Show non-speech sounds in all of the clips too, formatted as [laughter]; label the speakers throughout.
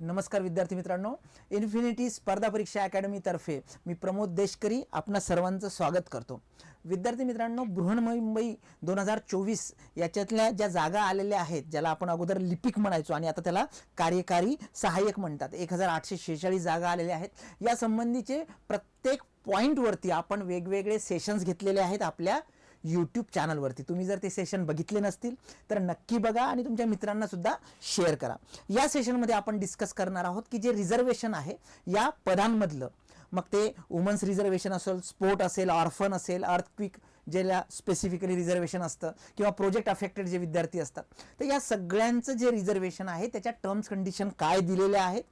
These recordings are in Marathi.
Speaker 1: नमस्कार विद्यार्थी मित्रांनो. इन्फिनिटी स्पर्धा परीक्षा अकॅडमीतर्फे मी प्रमोद देशकरी आपणा सर्वांचं स्वागत करतो. विद्यार्थी मित्रांनो बृहन्मुंबई दोन हजार चोवीस याच्यातल्या ज्या जागा आलेल्या आहेत ज्याला आपण अगोदर लिपिक म्हणायचो आणि आता त्याला कार्यकारी सहाय्यक म्हणतात. एक हजार आठशे शेहेचाळीस जागा आलेल्या आहेत. या संबंधीचे प्रत्येक पॉईंटवरती आपण वेगवेगळे सेशन्स घेतलेले आहेत आपल्या यूट्यूब चॅनलवरती तुम्ही जर ते सेशन बघितले नसतील तर नक्की बघा आणि तुमच्या मित्रांना सुद्धा शेअर करा. या सेशनमध्ये आपण डिस्कस करणार आहोत की जे रिझर्वेशन आहे या पदांमधलं. मग ते वुमन्स रिझर्वेशन असेल स्पोर्ट असेल ऑर्फन असेल अर्थक्विक ज्याला स्पेसिफिकली रिझर्वेशन असतं किंवा प्रोजेक्ट अफेक्टेड जे विद्यार्थी असतात. तर या सगळ्यांचं जे रिझर्वेशन आहे त्याच्या टर्म्स कंडिशन काय दिलेल्या आहेत?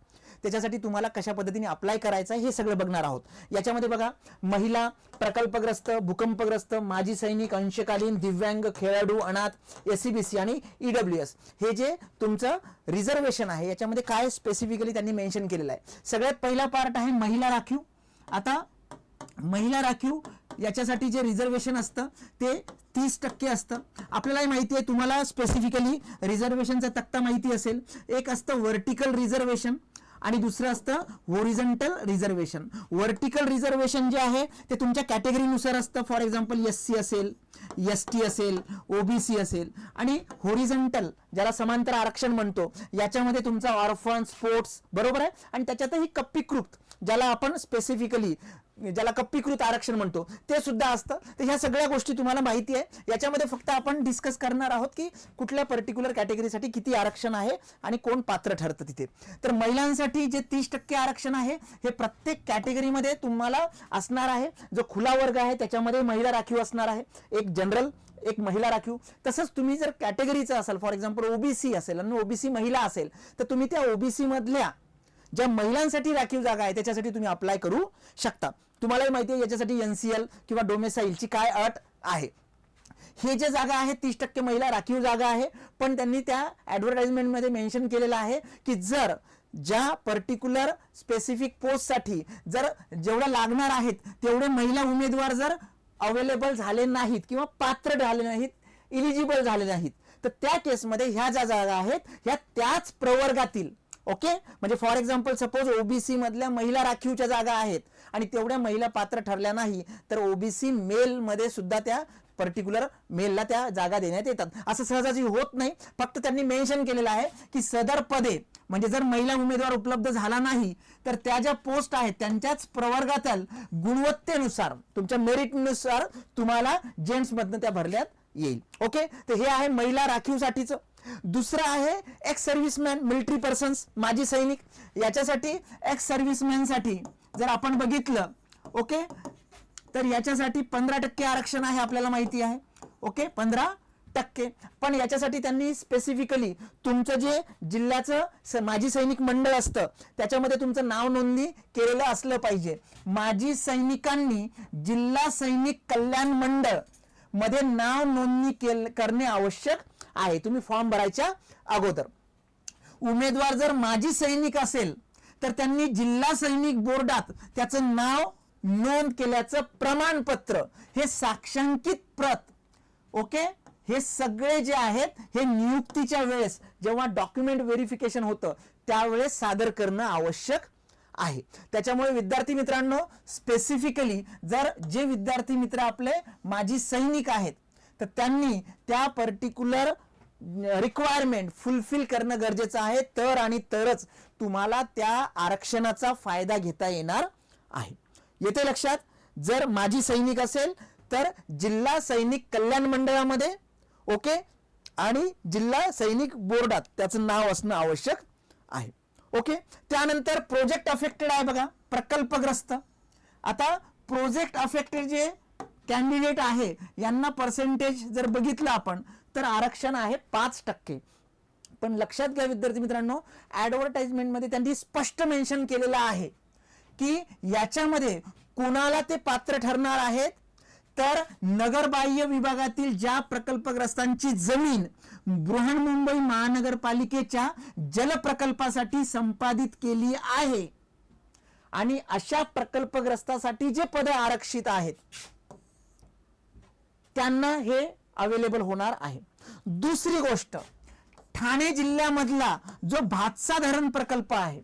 Speaker 1: त्याच्यासाठी तुम्हाला कशा पद्धतीने अप्लाय करायचं हे सगळं बघणार आहोत. याच्यामध्ये बघा महिला प्रकल्पग्रस्त भूकंपग्रस्त माजी सैनिक अंशकालीन दिव्यांग खेळाडू अनाथ एससीबीसी आणि ईडब्ल्यू एस हे जे तुमचं रिझर्वेशन आहे याच्यामध्ये काय स्पेसिफिकली त्यांनी मेन्शन केलेलं आहे. सगळ्यात पहिला पार्ट आहे महिला राखीव. आता महिला राखीव याच्यासाठी जे रिझर्वेशन असतं ते तीस टक्के असतं. आपल्यालाही माहिती आहे तुम्हाला स्पेसिफिकली रिझर्वेशनचा तक्ता माहिती असेल. एक असतं व्हर्टिकल रिझर्वेशन आणि दुसरं असतं होरिझंटल रिझर्वेशन व्हर्टिकल रिझर्वेशन जे आहे ते तुमच्या कॅटेगरीनुसार असतं. फॉर एक्झाम्पल एस सी असेल एस टी असेल ओबीसी असेल. आणि होरिझंटल ज्याला समांतर आरक्षण म्हणतो याच्यामध्ये तुमचा ऑर्फन स्पोर्ट्स बरोबर आहे? आणि त्याच्यातही कप्पीकृत ज्याला आपण स्पेसिफिकली ज्याला कप्पीकृत आरक्षण म्हणतो ते सुद्धा असतं. तर ह्या सगळ्या गोष्टी तुम्हाला माहिती आहे. याच्यामध्ये फक्त आपण डिस्कस करणार आहोत की कुठल्या पर्टिक्युलर कॅटेगरीसाठी किती आरक्षण आहे आणि कोण पात्र ठरतं तिथे. तर महिलांसाठी जे तीस टक्के आरक्षण आहे हे प्रत्येक कॅटेगरीमध्ये तुम्हाला असणार आहे. जो खुला वर्ग आहे त्याच्यामध्ये महिला राखीव असणार आहे. एक जनरल एक महिला राखीव. तसंच तुम्ही जर कॅटेगरीचं असाल फॉर एक्झाम्पल ओबीसी असेल आणि ओबीसी महिला असेल तर तुम्ही त्या ओबीसी मधल्या ज्या महिलांसाठी राखीव जागा आहे त्याच्यासाठी तुम्ही अप्लाय करू शकता. तुम्हालाही माहिती आहे याच्यासाठी एनसीएल किंवा डोमेसाईलची काय अट आहे. हे जे जागा आहे तीस टक्के महिला राखीव जागा आहे पण त्यांनी त्या ॲडव्हर्टाइजमेंटमध्ये मेन्शन केलेलं आहे की जर ज्या पर्टिक्युलर स्पेसिफिक पोस्टसाठी जर जेवढ्या लागणार आहेत तेवढे महिला उमेदवार जर अवेलेबल झाले नाहीत किंवा पात्र झाले नाहीत इलिजिबल झाले नाहीत तर त्या केसमध्ये ह्या ज्या जागा आहेत ह्या त्याच प्रवर्गातील ओके? म्हणजे फॉर एक्झाम्पल सपोज ओबीसी मधल्या महिला राखीवच्या जागा आहेत आणि तेवढ्या महिला पात्र ठरल्या नाही तर ओबीसी मेलमध्ये सुद्धा त्या पर्टिक्युलर मेलला त्या जागा देण्यात येतात. असं सहजासहजी होत नाही. फक्त त्यांनी मेन्शन केलेलं आहे की सदर पदे म्हणजे जर महिला उमेदवार उपलब्ध झाला नाही तर त्या ज्या पोस्ट आहेत त्यांच्याच प्रवर्गातील गुणवत्तेनुसार तुमच्या मेरिटनुसार तुम्हाला जेंट्समधनं त्या भरल्यात येईल. ओके? तर हे आहे महिला राखीवसाठीचं दुसरं आहे एक्स सर्व्हिसमॅन मिलिटरी पर्सन्स माजी सैनिक. याच्यासाठी एक्स सर्व्हिसमॅनसाठी जर आपण बघितलं ओके तर याच्यासाठी पंधरा टक्के आरक्षण आहे आपल्याला माहिती आहे ओके पंधरा टक्के. पण याच्यासाठी त्यांनी स्पेसिफिकली तुमचं जे जिल्ह्याचं स- माजी सैनिक मंडळ असतं त्याच्यामध्ये तुमचं नाव नोंदणी केलेलं असलं पाहिजे. माजी सैनिकांनी जिल्हा सैनिक कल्याण मंडळमध्ये नाव नोंदणी केल करणे आवश्यक आहे. तुम्ही फॉर्म भरायच्या अगोदर. उमेदवार जर माजी सैनिक असेल तर त्यांनी जिल्हा सैनिक बोर्डात त्याचं नाव नोंद केल्याचं प्रमाणपत्र हे साक्षांकित प्रत ओके? हे सगळे जे आहेत हे नियुक्तीच्या वेळेस जेव्हा डॉक्युमेंट व्हेरिफिकेशन होतं त्यावेळेस सादर करणं आवश्यक आहे. त्याच्यामुळे विद्यार्थी मित्रांनो स्पेसिफिकली जर जे विद्यार्थी मित्र आपले माजी सैनिक आहेत तर त्यांनी त्या पर्टिक्युलर रिक्वायरमेंट फुलफिल करणं गरजेचं आहे. तर आणि तरच तुम्हाला त्या आरक्षणाचा फायदा घेता येणार आहे. येते लक्षात जर माजी सैनिक असेल तर जिल्हा सैनिक कल्याण मंडळामध्ये ओके? आणि जिल्हा सैनिक बोर्डात त्याचं नाव असणं आवश्यक आहे. ओके? त्यानंतर प्रोजेक्ट अफेक्टेड आहे बघा प्रकल्पग्रस्त. आता प्रोजेक्ट अफेक्टेड जे कॅन्डिडेट आहे यांना पर्सेंटेज जर बघितलं आपण तर आरक्षण आहे पाच टक्के. पण लक्षात घ्या विद्यार्थी मित्रांनो ॲडव्हर्टाइजमेंटमध्ये त्यांनी स्पष्ट मेन्शन केलेलं आहे की याच्यामध्ये कुणाला ते पात्र ठरणार आहेत? तर नगरबाह्य विभागातील ज्या प्रकल्पग्रस्तांची जमीन बृहन्मुंबई महानगरपालिकेच्या जलप्रकल्पासाठी संपादित केली आहे. आणि अशा प्रकल्पग्रस्तासाठी जे पद आरक्षित आहेत त्यांना हे अवेलेबल होणार आहे. दुसरी गोष्ट ठाणे जिल्ह्यामधला जो भातसा धरण प्रकल्प आहे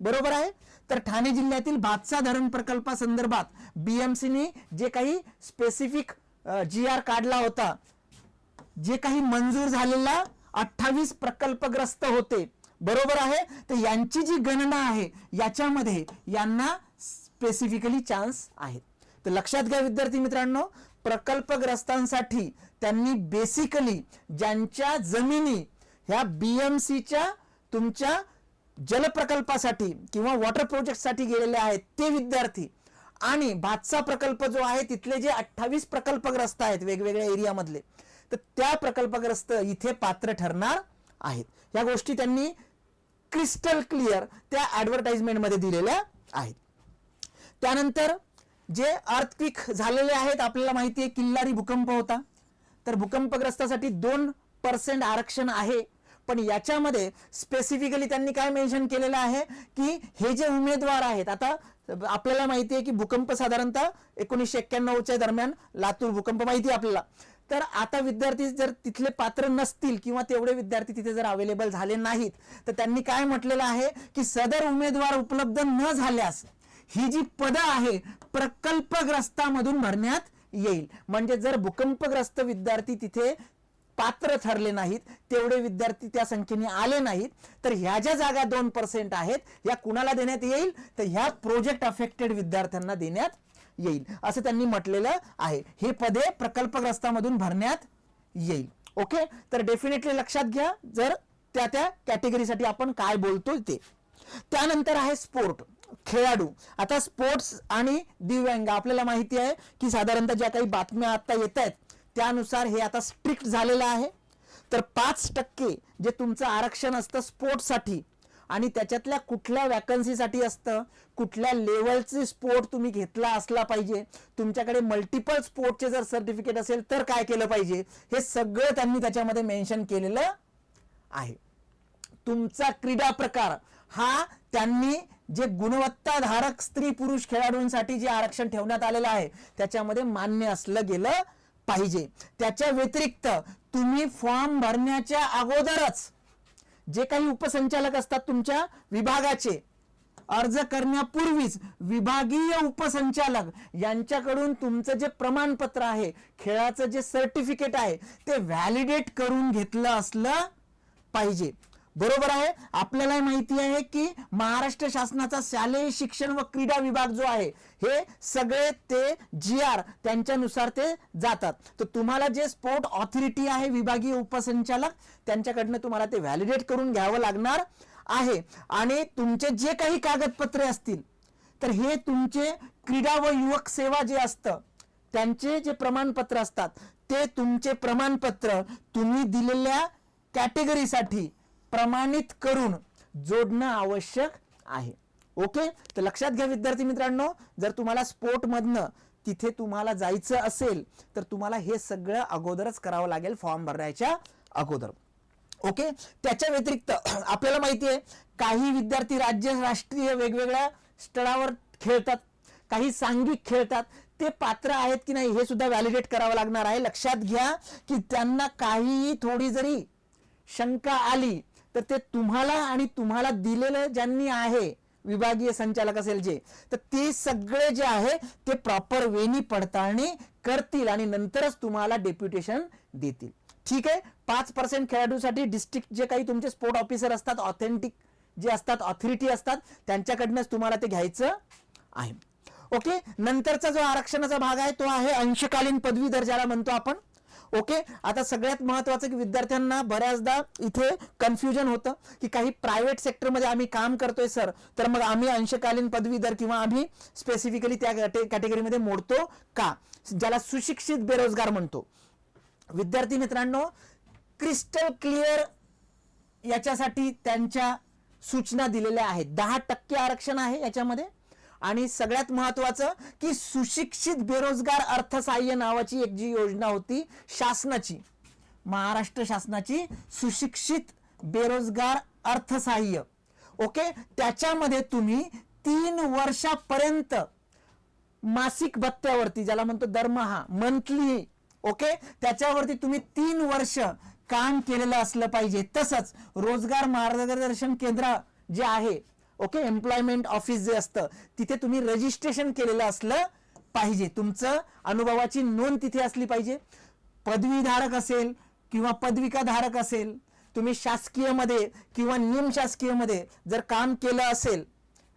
Speaker 1: बरोबर आहे? तर ठाणे जिल्ह्यातील भातसा धरण प्रकल्पासंदर्भात बीएमसीने जे काही स्पेसिफिक जी आर काढला होता जे काही मंजूर झालेला अठ्ठावीस प्रकल्पग्रस्त होते बरोबर आहे? तर यांची जी गणना आहे याच्यामध्ये यांना स्पेसिफिकली चान्स आहेत. तर लक्षात घ्या विद्यार्थी मित्रांनो प्रकल्पग्रस्तांसाठी त्यांनी बेसिकली ज्यांच्या जमिनी ह्या बीएमसीच्या तुमच्या जलप्रकल्पासाठी किंवा वॉटर प्रोजेक्टसाठी गेलेले आहेत ते विद्यार्थी. आणि भातसा प्रकल्प जो आहे तिथले जे अठ्ठावीस प्रकल्पग्रस्त आहेत वेगवेगळ्या एरियामधले तर त्या प्रकल्पग्रस्त इथे पात्र ठरणार आहेत. या गोष्टी त्यांनी क्रिस्टल क्लिअर त्या ऍडव्हर्टाइजमेंटमध्ये दिलेल्या आहेत. त्यानंतर जे अर्थक्विक झालेले आहेत आपल्याला माहिती आहे किल्लारी भूकंप होता. तर भूकंपग्रस्तासाठी दोन पर्सेंट आरक्षण आहे. पण याच्यामध्ये स्पेसिफिकली त्यांनी काय मेन्शन केलेलं आहे की हे जे उमेदवार आहेत आता आपल्याला माहिती आहे की भूकंप साधारणतः एकोणीसशे एक्क्याण्णवच्या दरम्यान लातूर भूकंप माहिती आहे आपल्याला. तर आता विद्यार्थी जर तिथले पात्र नसतील किंवा तेवढे विद्यार्थी तिथे जर अवेलेबल झाले नाहीत तर त्यांनी काय म्हटलेलं आहे की सदर उमेदवार उपलब्ध न झाल्यास ही जी पदं आहे प्रकल्पग्रस्तामधून भरण्यात येईल. म्हणजे जर भूकंपग्रस्त विद्यार्थी तिथे पात्र ठरले नाहीत तेवढे विद्यार्थी त्या संख्येने आले नाहीत तर ह्या ज्या जागा दोन पर्सेंट आहेत या कुणाला देण्यात येईल? तर ह्या प्रोजेक्ट अफेक्टेड विद्यार्थ्यांना देण्यात येईल. असं त्यांनी म्हटलेलं आहे. हे पदे प्रकल्पग्रस्तामधून भरण्यात येईल. ओके तर डेफिनेटली लक्षात घ्या जर त्या त्या कॅटेगरीसाठी आपण काय बोलतोय ते. त्यानंतर आहे स्पोर्ट खेळाडू. आता स्पोर्ट्स आणि दिव्यांग आपल्याला माहिती आहे की साधारणतः ज्या काही बातम्या आता येत आहेत त्यानुसार हे आता स्ट्रिक्ट झालेलं आहे. तर पाच टक्के जे तुमचं आरक्षण असतं स्पोर्ट्ससाठी आणि त्याच्यातल्या कुठल्या वॅकन्सीसाठी असतं कुठल्या लेवलचे स्पोर्ट तुम्ही घेतला असला पाहिजे तुमच्याकडे मल्टिपल स्पोर्टचे जर सर्टिफिकेट असेल तर काय केलं पाहिजे हे सगळं त्यांनी त्याच्यामध्ये मेन्शन केलेलं आहे. तुमचा क्रीडा प्रकार हा त्यांनी जे गुणवत्ताधारक स्त्री पुरुष खेळाडूंसाठी जे आरक्षण ठेवण्यात आलेलं आहे त्याच्यामध्ये मान्य असलं गेलं पाहिजे. त्याच्या व्यतिरिक्त तुम्ही फॉर्म भरण्याच्या अगोदरच जे काही उपसंचालक असतात तुमच्या विभागाचे अर्ज करण्यापूर्वीच विभागीय उपसंचालक यांच्याकडून तुमचं जे प्रमाणपत्र आहे खेळाचं जे सर्टिफिकेट आहे ते व्हॅलिडेट करून घेतलं असलं पाहिजे. बरोबर आहे. आपल्याला माहिती आहे की महाराष्ट्र शासनाचा शालेय शिक्षण व क्रीडा विभाग जो आहे हे सगळे ते जी आर त्यांच्यानुसार ते जातात. तर तुम्हाला जे स्पोर्ट ऑथॉरिटी आहे विभागीय उपसंचालक त्यांच्याकडनं तुम्हाला ते व्हॅलिडेट करून घ्यावं लागणार आहे. आणि तुमचे जे काही कागदपत्रे असतील तर हे तुमचे क्रीडा व युवक सेवा जे असतं त्यांचे जे प्रमाणपत्र असतात ते तुमचे प्रमाणपत्र तुम्ही दिलेल्या कॅटेगरीसाठी प्रमाणित करून जोडणं आवश्यक आहे. ओके? तर लक्षात घ्या विद्यार्थी मित्रांनो जर तुम्हाला स्पोर्टमधनं तिथे तुम्हाला जायचं असेल तर तुम्हाला हे सगळं अगोदरच करावं लागेल फॉर्म भरण्याच्या अगोदर. ओके? त्याच्या व्यतिरिक्त [clears throat] आपल्याला माहिती आहे काही विद्यार्थी राज्य राष्ट्रीय वेगवेगळ्या स्तरावर खेळतात काही सांघिक खेळतात ते पात्र आहेत की नाही हे सुद्धा व्हॅलिडेट करावं लागणार आहे. लक्षात घ्या की त्यांना काहीही थोडी जरी शंका आली तर ते तुम्हाला आणि तुम्हाला दिलेलं ज्यांनी आहे विभागीय संचालक असेल जे तर ते सगळे जे आहे ते प्रॉपर वेनी पडताळणी करतील आणि नंतरच तुम्हाला डेप्युटेशन देतील. ठीक आहे? पाच पर्सेंट खेळाडूसाठी डिस्ट्रिक्ट जे काही तुमचे स्पोर्ट ऑफिसर असतात ऑथेंटिक जे असतात ऑथॉरिटी असतात त्यांच्याकडनंच तुम्हाला ते घ्यायचं आहे. ओके नंतरचा जो आरक्षणाचा भाग आहे तो आहे अंशकालीन पदवी दर्जाला म्हणतो आपण. ओके आता सगळ्यात महत्वाचं की विद्यार्थ्यांना बऱ्याचदा इथे कन्फ्युजन होतं की काही प्रायव्हेट सेक्टरमध्ये आम्ही काम करतोय सर तर मग आम्ही अंशकालीन पदवीधर किंवा आम्ही स्पेसिफिकली त्या कॅटेगरीमध्ये मोडतो का? ज्याला सुशिक्षित बेरोजगार म्हणतो. विद्यार्थी मित्रांनो क्रिस्टल क्लिअर याच्यासाठी त्यांच्या सूचना दिलेल्या आहेत. दहा टक्के आरक्षण आहे याच्यामध्ये. आणि सगळ्यात महत्वाचं की सुशिक्षित बेरोजगार अर्थसहाय्य नावाची एक जी योजना होती शासनाची. महाराष्ट्र शासनाची सुशिक्षित बेरोजगार अर्थसहाय्य. ओके? त्याच्यामध्ये तुम्ही तीन वर्षापर्यंत मासिक भत्त्यावरती ज्याला म्हणतो दरमहा मंथली ओके? त्याच्यावरती तुम्ही तीन वर्ष काम केलेलं असलं पाहिजे. तसंच रोजगार मार्गदर्शन केंद्र जे आहे ओके एम्प्लॉयमेंट ऑफिस जे असतं तिथे तुम्ही रजिस्ट्रेशन केलेलं असलं पाहिजे. तुमचं अनुभवाची नोंद तिथे असली पाहिजे. पदवीधारक असेल किंवा पदविकाधारक असेल तुम्ही शासकीयमध्ये किंवा निमशासकीयमध्ये जर काम केलं असेल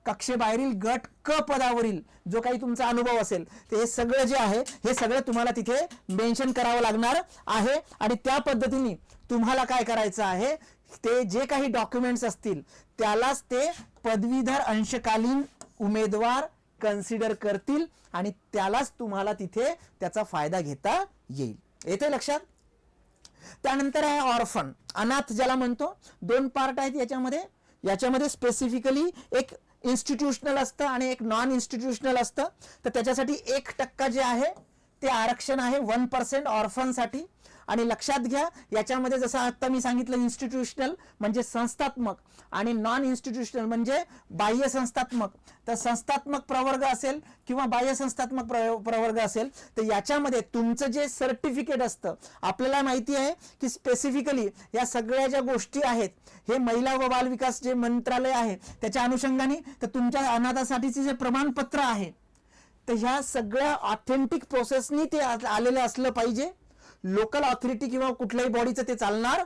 Speaker 1: कक्षेबाहेरील गट क पदावरील जो काही तुमचा अनुभव असेल ते हे सगळं जे आहे हे सगळं तुम्हाला तिथे मेन्शन करावं लागणार आहे. आणि त्या पद्धतीने तुम्हाला काय करायचं आहे ते जे काही डॉक्युमेंट्स असतील त्यालाच ते पदवीधर अंशकालीन उमेदवार कन्सिडर करतील आणि त्यालाच तुम्हाला तिथे त्याचा फायदा घेता येईल. येते लक्षात? त्यानंतर आहे ऑर्फन अनाथ ज्याला म्हणतो दोन पार्ट आहेत याच्यामध्ये. याच्यामध्ये स्पेसिफिकली एक इन्स्टिट्यूशनल असतं आणि एक नॉन इन्स्टिट्यूशनल असतं. तर त्याच्यासाठी एक टक्का जे आहे ते आरक्षण आहे वन पर्सेंट ऑर्फनसाठी. आणि लक्षात घ्या याच्यामध्ये जसं आत्ता मी सांगितलं इन्स्टिट्यूशनल म्हणजे संस्थात्मक आणि नॉन इन्स्टिट्यूशनल म्हणजे बाह्य संस्थात्मक. तर संस्थात्मक प्रवर्ग असेल किंवा बाह्य संस्थात्मक प्रवर्ग असेल तर याच्यामध्ये तुमचं जे सर्टिफिकेट असतं आपल्याला माहिती आहे की स्पेसिफिकली या सगळ्या ज्या गोष्टी आहेत हे महिला व बालविकास जे मंत्रालय आहे त्याच्या अनुषंगाने तर तुमच्या अनाथासाठीचे जे प्रमाणपत्र आहे तर ह्या सगळ्या ऑथेंटिक प्रोसेसनी ते आलेलं असलं पाहिजे. लोकल ऑथॉरिटी किंवा कुठल्याही बॉडीचं ते चालणार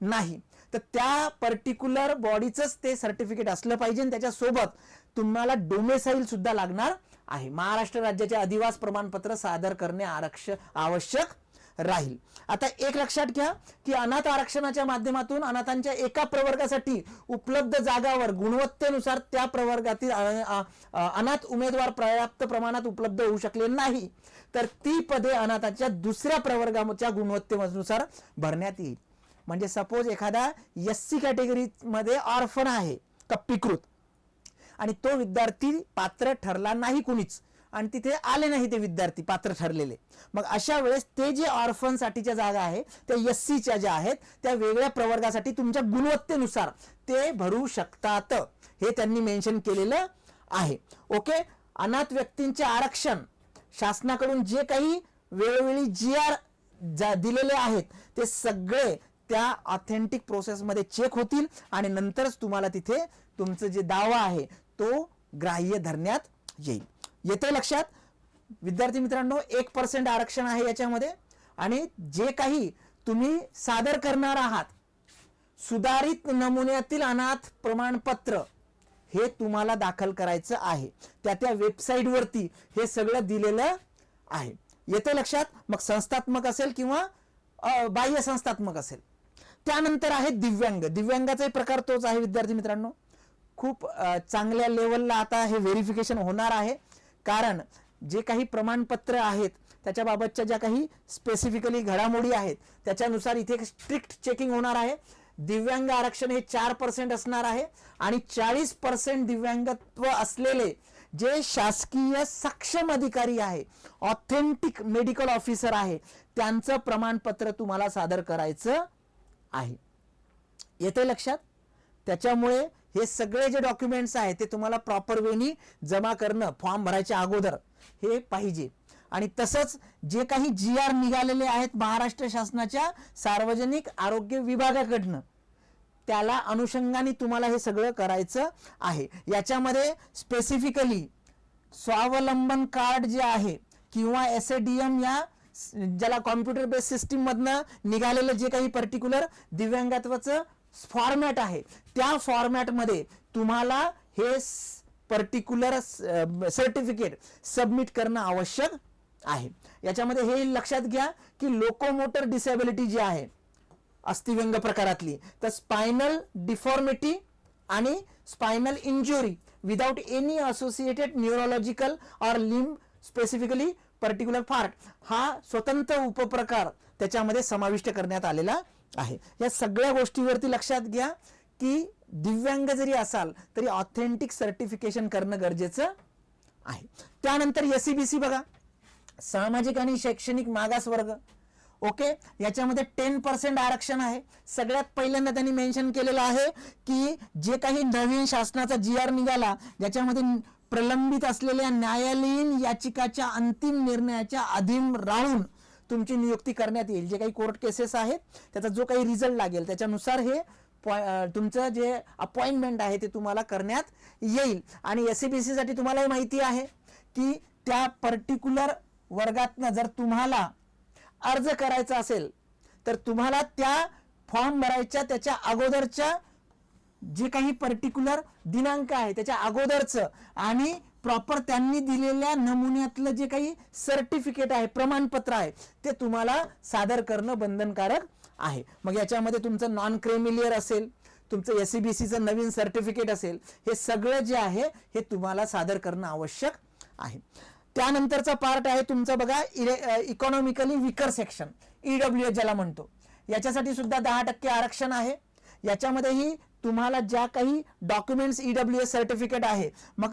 Speaker 1: नाही. तर त्या पर्टिक्युलर बॉडीचंच ते सर्टिफिकेट असलं पाहिजे आणि त्याच्यासोबत तुम्हाला डोमेसाईल सुद्धा लागणार आहे. महाराष्ट्र राज्याचे अधिवास प्रमाणपत्र सादर करणे आरक्ष आवश्यक राहील. आता एक लक्षात घ्या की अनाथ आरक्षणाच्या माध्यमातून अनाथांच्या एका प्रवर्गासाठी उपलब्ध जागावर गुणवत्तेनुसार त्या प्रवर्गातील अनाथ उमेदवार पर्याप्त प्रमाणात उपलब्ध होऊ शकले नाही. तर ती पदे अनाथाच्या दुसऱ्या प्रवर्गाच्या गुणवत्तेनुसार भरण्यात येईल. म्हणजे सपोज एखादा एस सी कॅटेगरीमध्ये ऑर्फन आहे कप्पीकृत. आणि तो विद्यार्थी पात्र ठरला नाही कुणीच. आणि तिथे आले नाही ते विद्यार्थी पात्र ठरलेले. मग अशा वेळेस ते जे ऑर्फनसाठीच्या जागा आहे त्या एस सीच्या ज्या आहेत त्या वेगळ्या प्रवर्गासाठी तुमच्या गुणवत्तेनुसार ते भरू शकतात. हे त्यांनी मेन्शन केलेलं आहे. ओके अनाथ व्यक्तींचे आरक्षण. शासनाकडून जे काही वेळोवेळी जी आर दिलेले आहेत ते सगळे त्या ऑथेंटिक प्रोसेसमध्ये चेक होतील आणि नंतरच तुम्हाला तिथे तुमचं जे दावा आहे तो ग्राह्य धरण्यात येईल. येते लक्षात? विद्यार्थी मित्रांनो एक पर्सेंट आरक्षण आहे याच्यामध्ये. आणि जे काही तुम्ही सादर करणार आहात सुधारित नमुन्यातील अनाथ प्रमाणपत्र हे तुम्हाला दाखल करायचं आहे. त्या त्या वेबसाईटवरती हे सगळं दिलेलं आहे. येते लक्षात? मग संस्थात्मक असेल किंवा बाह्य संस्थात्मक असेल. त्यानंतर आहे दिव्यांग. दिव्यांगाचाही प्रकार तोच आहे विद्यार्थी मित्रांनो. खूप चांगल्या लेवलला आता हे व्हेरिफिकेशन होणार आहे. कारण जे काही प्रमाणपत्र आहेत त्याच्याबाबतच्या ज्या काही स्पेसिफिकली घडामोडी आहेत त्याच्यानुसार इथे स्ट्रिक्ट चेकिंग होणार आहे. दिव्यांग आरक्षण हे चार पर्सेंट असणार आहे आणि चाळीस पर्सेंट दिव्यांगत्व असलेले जे शासकीय सक्षम अधिकारी आहे ऑथेंटिक मेडिकल ऑफिसर आहे त्यांचं प्रमाणपत्र तुम्हाला सादर करायचं आहे. येते लक्षात? त्याच्यामुळे हे सगळे जे डॉक्युमेंट्स आहेत ते तुम्हाला प्रॉपर वेनी जमा करणं फॉर्म भरायच्या अगोदर हे पाहिजे. आणि तसंच जे काही जी आर निघालेले आहेत महाराष्ट्र शासनाच्या सार्वजनिक आरोग्य विभागाकडनं त्याला अनुषंगाने तुम्हाला हे सगळं करायचं आहे. याच्यामध्ये स्पेसिफिकली स्वावलंबन कार्ड जे आहे किंवा एस ए डी एम या ज्याला कॉम्प्युटर बेस सिस्टीम मधनं निघालेलं जे काही पर्टिक्युलर दिव्यांगत्वाचं फॉर्मॅट आहे. त्या फॉर्मॅटमध्ये तुम्हाला हे पर्टिक्युलर सर्टिफिकेट सबमिट करणं आवश्यक आहे. याच्यामध्ये हे लक्षात घ्या की लोकोमोटर डिसेबिलिटी जी आहे अस्थिव्यंग प्रकारातली तर स्पायनल डिफॉर्मिटी आणि spinal injury without any associated neurological or limb specifically particular part हा स्वतंत्र उपप्रकार त्याच्यामध्ये समाविष्ट करण्यात आलेला आहे. या सगळ्या गोष्टीवरती लक्षात घ्या की दिव्यांग जरी असाल तरी ऑथेंटिक सर्टिफिकेशन करणं गरजेचं आहे. त्यानंतर एसीबीसी बघा. सामाजिक आणि शैक्षणिक मागास वर्ग ओके? याच्यामध्ये टेन पर्सेंट आरक्षण आहे. सगळ्यात पहिल्यांदा त्यांनी मेन्शन केलेलं आहे की जे काही नवीन शासनाचा जी आर निघाला ज्याच्यामध्ये प्रलंबित असलेल्या न्यायालयीन याचिकाच्या अंतिम निर्णयाच्या अधीन राहून तुमची नियुक्ती करण्यात येईल. जे काही कोर्ट केसेस आहेत त्याचा जो काही रिझल्ट लागेल त्याच्यानुसार हे पॉ- तुमचं जे अपॉइंटमेंट आहे ते तुम्हाला करण्यात येईल. आणि एस सी बी सीसाठी तुम्हालाही माहिती आहे की त्या पर्टिक्युलर वर्गातनं जर तुम्हाला अर्ज करायचा असेल तर तुम्हाला त्या फॉर्म भरायच्या त्याच्या अगोदरच्या जे काही पर्टिक्युलर दिनांक आहे त्याच्या अगोदरचं आणि प्रॉपर त्यांनी दिलेल्या नमुन्यातलं जे काही सर्टिफिकेट आहे प्रमाणपत्र आहे ते तुम्हाला सादर करणं बंधनकारक आहे. मग याच्यामध्ये तुमचं नॉन क्रेमिलियर असेल तुमचं एस सी बी सीचं नवीन सर्टिफिकेट असेल हे सगळं जे आहे हे तुम्हाला सादर करणं आवश्यक आहे. त्यानंतरचा पार्ट आहे तुमचा बघा इकॉनॉमिकली विकर सेक्शन ईडब्ल्यू ज्याला म्हणतो. याच्यासाठी सुद्धा दहा टक्के आरक्षण आहे. याच्यामध्येही तुम्हाला ज्या काही डॉक्युमेंट्स ईडब्ल्यू एस सर्टिफिकेट आहे मग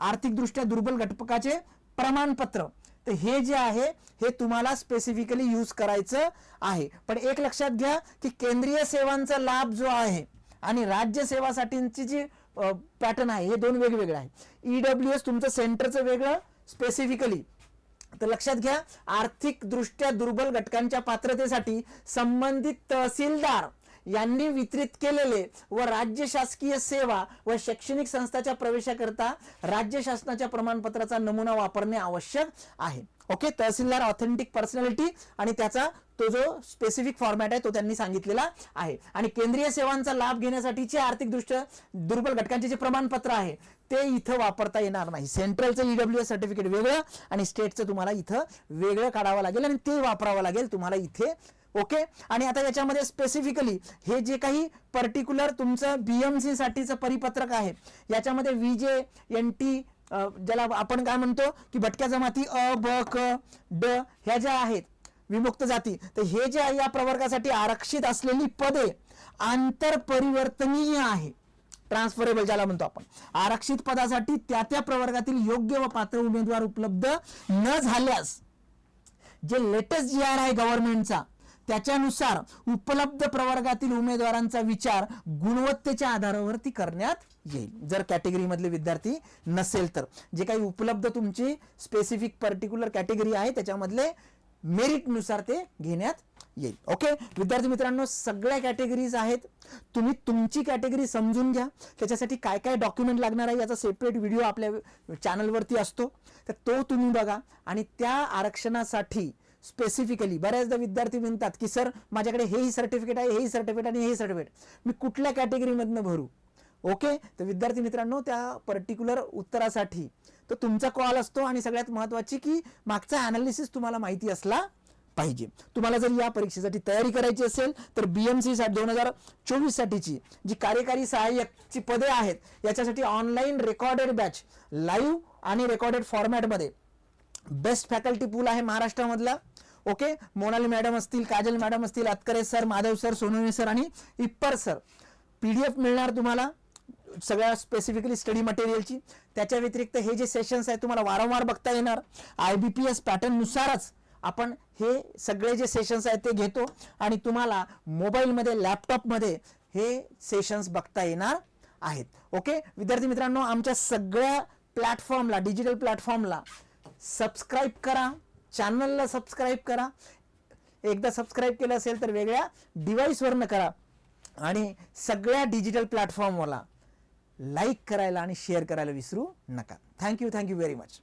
Speaker 1: आर्थिकदृष्ट्या दुर्बल घटकाचे प्रमाणपत्र. तर हे जे आहे हे तुम्हाला स्पेसिफिकली यूज करायचं आहे. पण एक लक्षात घ्या की केंद्रीय सेवांचा लाभ जो आहे आणि राज्य सेवासाठीची जी पॅटर्न आहे हे दोन वेगवेगळे आहे. ईडब्ल्यू एस तुमचं सेंटरचं वेगळं स्पेसिफिकली तर लक्षात घ्या आर्थिकदृष्ट्या दुर्बल घटकांच्या पात्रतेसाठी संबंधित तहसीलदार यांनी वितरित केलेले व राज्य शासकीय सेवा व शैक्षणिक संस्थाच्या प्रवेशाकरता राज्य शासनाच्या प्रमाणपत्राचा नमुना वापरणे आवश्यक आहे. ओके? तहसीलदार ऑथेंटिक पर्सनॅलिटी आणि त्याचा तो जो स्पेसिफिक फॉर्मॅट आहे तो त्यांनी सांगितलेला आहे. आणि केंद्रीय सेवांचा लाभ घेण्यासाठीचे आर्थिकदृष्ट्या दुर्बल घटकांचे जे प्रमाणपत्र आहे ते इथं वापरता येणार नाही. सेंट्रलचं ईडब्ल्यू एस सर्टिफिकेट वेगळं आणि स्टेटचं तुम्हाला इथं वेगळं काढावं लागेल आणि ते वापरावं लागेल. तुम्हाला इथे ओके? आणि आता याच्यामध्ये स्पेसिफिकली हे जे काही पर्टिक्युलर तुमचं बीएमसी साठीचं परिपत्रक आहे याच्यामध्ये विजे एन टी ज्याला आपण काय म्हणतो की भटक्या जमाती अ ब क ड ह्या ज्या आहेत विमुक्त जाती तर हे जे आहे या प्रवर्गासाठी आरक्षित असलेली पदे आंतरपरिवर्तनीय आहे. ट्रान्सफरेबल ज्याला म्हणतो आपण. आरक्षित पदासाठी त्या त्या प्रवर्गातील योग्य व पात्र उमेदवार उपलब्ध न झाल्यास जे लेटेस्ट जी आर आहे गव्हर्नमेंटचा त्याच्यानुसार उपलब्ध प्रवर्गातील उमेदवारांचा विचार गुणवत्तेच्या आधारावरती करण्यात येईल. जर कॅटेगरीमधले विद्यार्थी नसेल तर. जे काही उपलब्ध तुमची स्पेसिफिक पर्टिक्युलर कॅटेगरी आहे त्याच्यामधले मेरिटनुसार ते घेण्यात येईल. ओके विद्यार्थी मित्रांनो सगळ्या कॅटेगरीज आहेत. तुम्ही तुमची कॅटेगरी समजून घ्या. त्याच्यासाठी काय काय डॉक्युमेंट लागणार आहे याचा सेपरेट व्हिडिओ आपल्या चॅनलवरती असतो. तर तो तुम्ही बघा आणि त्या आरक्षणासाठी स्पेसिफिकली बऱ्याचदा विद्यार्थी म्हणतात की सर माझ्याकडे हेही सर्टिफिकेट आहे हेही सर्टिफिकेट आणि हेही सर्टिफिकेट मी कुठल्या कॅटेगरीमधनं भरू? ओके तर विद्यार्थी मित्रांनो त्या पर्टिक्युलर उत्तरासाठी तर तुमचा कॉल असतो आणि सगळ्यात महत्वाची की मागचा अनालिसिस तुम्हाला माहिती असला पाहिजे. तुम्हाला जर या परीक्षेसाठी तयारी करायची असेल तर बीएमसी साठी दोन हजार चोवीस साठीची जी कार्यकारी सहाय्यकची पदे आहेत याच्यासाठी ऑनलाईन रेकॉर्डेड बॅच लाईव्ह आणि रेकॉर्डेड फॉर्मॅटमध्ये बेस्ट फॅकल्टी पूल आहे महाराष्ट्रामधला. ओके मोनाली मॅडम असतील काजल मॅडम असतील Atkare sir Madhav sir Sonawane sir आणि इप्पर सर. पीडीएफ मिळणार तुम्हाला सगळ्या स्पेसिफिकली स्टडी मटेरियलची त्याच्या व्यतिरिक्त हे जे सेशन्स आहेत तुम्हाला वारंवार बघता येणार. आय बी पी एस पॅटर्ननुसारच आपण हे सगळे जे सेशन्स आहेत ते घेतो आणि तुम्हाला मोबाईलमध्ये लॅपटॉपमध्ये हे सेशन्स बघता येणार आहेत. ओके विद्यार्थी मित्रांनो आमच्या सगळ्या प्लॅटफॉर्मला डिजिटल प्लॅटफॉर्मला सबस्क्राईब करा. चॅनलला सबस्क्राईब करा. एकदा सबस्क्राईब केलं असेल तर वेगळ्या डिव्हाइसवरनं करा. आणि सगळ्या डिजिटल प्लॅटफॉर्मला लाईक करायला आणि शेअर करायला विसरू नका. Thank you thank you very much